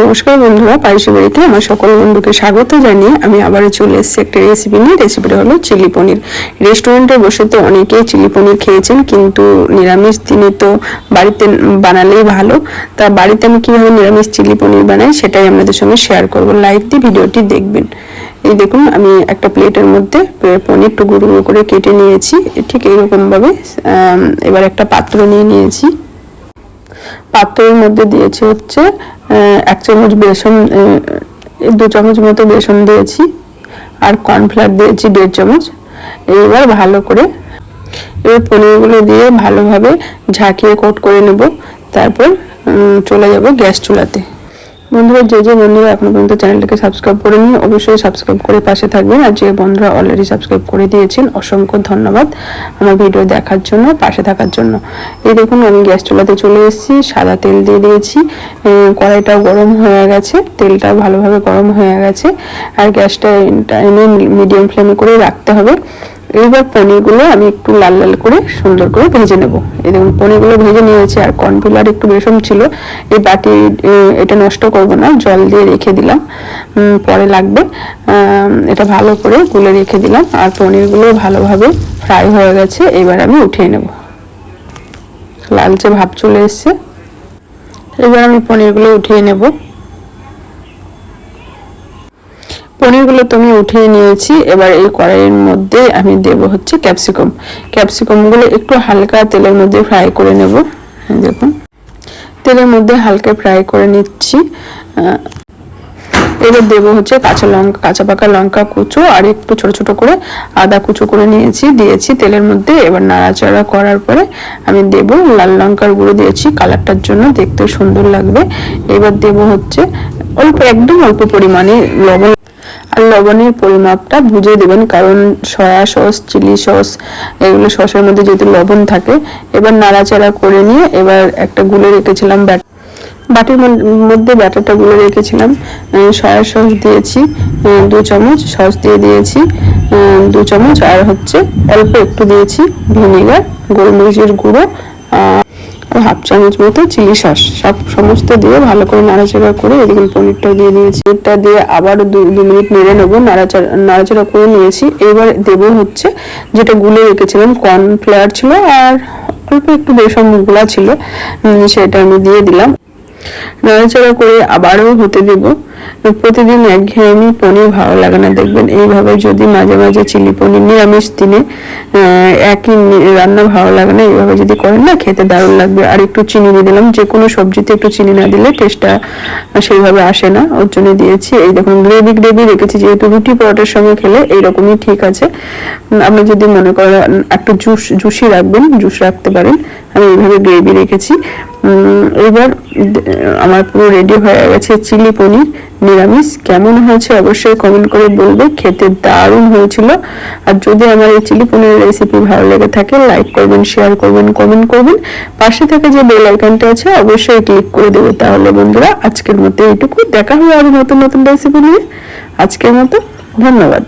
নমস্কার বন্ধুরা পায়েসি বাড়িতে আমার সকল বন্ধুকে স্বাগত জানিয়ে আমি আবারও চলে এসেছি একটা রেসিপি নিয়ে। রেসিপিটা হলো চিলি পনির। রেস্টুরেন্টে বসে তো অনেকেই চিলি পনির খেয়েছেন, কিন্তু নিরামিষ দিনে তো বাড়িতে বানালেই ভালো। তা বাড়িতে আমি কীভাবে নিরামিষ চিলি পনির বানাই সেটাই আপনাদের সঙ্গে শেয়ার করব। লাইক দিয়ে ভিডিওটি দেখবেন। এই দেখুন, আমি একটা প্লেটের মধ্যে পনির টুকরো টুকরো করে কেটে নিয়েছি। ঠিক এইরকমভাবে এবার একটা পাত্র নিয়ে নিয়েছি। পাত্রের মধ্যে দিয়েছি হচ্ছে এক চামচ বেসন দু চামচ মতো বেসন দিয়েছি, আর কর্নফ্লাওয়ার দিয়েছি দেড় চামচ। এইবার ভালো করে এবার পনিরগুলো দিয়ে ভালোভাবে ঝাঁকিয়ে কোট করে নেব। তারপর চলে যাব গ্যাস চুলাতে। বন্ধুরা, যে যে বন্ধুরা এখনও পর্যন্ত চ্যানেলটাকে সাবস্ক্রাইব করে নিন অবশ্যই সাবস্ক্রাইব করে পাশে থাকবেন। আর যে বন্ধুরা অলরেডি সাবস্ক্রাইব করে দিয়েছেন, অসংখ্য ধন্যবাদ আমার ভিডিও দেখার জন্য, পাশে থাকার জন্য। এই দেখুন, আমি গ্যাস চুলাতে চলে এসেছি, সাদা তেল দিয়ে দিয়েছি। কড়াইটাও গরম হয়ে গেছে, তেলটা ভালোভাবে গরম হয়ে গেছে। আর গ্যাসটা এনে মিডিয়াম ফ্লেমে করে রাখতে হবে। এইবার পনিরগুলো আমি একটু লাল লাল করে সুন্দর করে ভেজে নেব। এই দেখুন, পনিরগুলো ভেজে নিয়েছি আর কর্নফ্লাওয়ার একটু বেসম ছিল। এই বাটি এটা নষ্ট করব না, জল দিয়ে রেখে দিলাম। পরে লাগবে। এটা ভালো করে গুলে রেখে দিলাম আর পনিরগুলো ভালোভাবে ফ্রাই হয়ে গেছে এবার আমি উঠিয়ে নেব। লালচে ভাব চলে এসছে। এবার আমি পনিরগুলো উঠিয়ে নেব। পনিরগুলো তো আমি উঠিয়ে নিয়েছি। এবার এই কড়াইয়ের মধ্যে আমি দেব হচ্ছে ক্যাপসিকাম। ক্যাপসিকামগুলো একটু হালকা তেলের মধ্যে ফ্রাই করে নেব। দেখুন। তেলের মধ্যে হালকা ফ্রাই করে নিচ্ছি। এবার দেবো হচ্ছে কাঁচা লঙ্কা, কাঁচা পাকা লঙ্কা কুচো আর একটু ছোট ছোট করে আদা কুচো করে নিয়েছি, দিয়েছি তেলের মধ্যে। এবার নাড়াচাড়া করার পরে আমি দেব লাল লঙ্কার গুঁড়ো দিয়েছি। কালারটার জন্য দেখতে সুন্দর লাগবে। এবার দেব হচ্ছে অল্প, একদম অল্প পরিমাণে লবণ আর লবণের পরিমাপটা বুঝে দেবেন, কারণ সয়া সস, চিলি সস, এগুলো সসের মধ্যে যেহেতু লবণ থাকে, এবার নাড়াচাড়া করে নিয়ে এবার একটা গুলে রেখেছিলাম ব্যাট, বাটির মধ্যে ব্যাটারটা গুলে রেখেছিলাম। সয়া সস দিয়েছি দু চামচ সস দিয়ে দিয়েছি দু চামচ, আর হচ্ছে অল্প একটু দিয়েছি ভিনেগার, গোলমরিচের গুঁড়ো আর হাফ চামচ মতো চিলি সস। সব সমস্ত দিয়ে ভালো করে নাড়াচাড়া করে এদিকে পনিরটা দিয়ে দিয়েছি পনিরটা দিয়ে আবার দু মিনিট নেড়ে নেব, নাড়াচাড়া নাড়াচাড়া করে নিয়েছি। এবার দেবো হচ্ছে যেটা গুলে রেখেছিলাম কর্নফ্লাওয়ার ছিল আর অল্প একটু বেসনগুলা ছিল সেটা আমি দিয়ে দিলাম। নাড়াচাড়া করে আবারও হতে দেব। প্রতিদিন এক একঘেয়েমি পনির ভালো লাগে না। দেখবেন এইভাবে যদি মাঝে মাঝে চিলি পনির, নিরামিষ দিনে একই রান্না ভালো লাগে না, এইভাবে যদি করেন না, খেতে দারুণ লাগবে। আর একটু চিনি দিয়ে দিলাম যে কোনো সবজিতে একটু চিনি না দিলে টেস্টটা সেইভাবে আসে না। ওর জন্য দিয়েছি, এই দেখুন, গ্রেভি গ্রেভি রেখেছি, যেহেতু রুটি পরোটার সঙ্গে খেলে এইরকমই ঠিক আছে। আপনি যদি মনে করেন একটু জুস জুসি রাখবেন, জুস রাখতে পারেন। আমি এইভাবে গ্রেভি রেখেছি। এবার আমার পুরো রেডি হয়ে গেছে চিলি পনির। নিরামিষ, কেমন হয়েছে অবশ্যই কমেন্ট করে বলবে। খেতে দারুণ হয়েছিল। আর যদি আমার এই চিলি পনিরের রেসিপি ভালো লেগে থাকে লাইক করবেন শেয়ার করবেন কমেন্ট করবেন। পাশে থেকে যে বেল আইকনটা আছে, অবশ্যই ক্লিক করে দেবে। তাহলে বন্ধুরা, আজকের মতো এইটুকু। দেখা হবে আরও নতুন নতুন রেসিপি নিয়ে। আজকের মতো, ধন্যবাদ।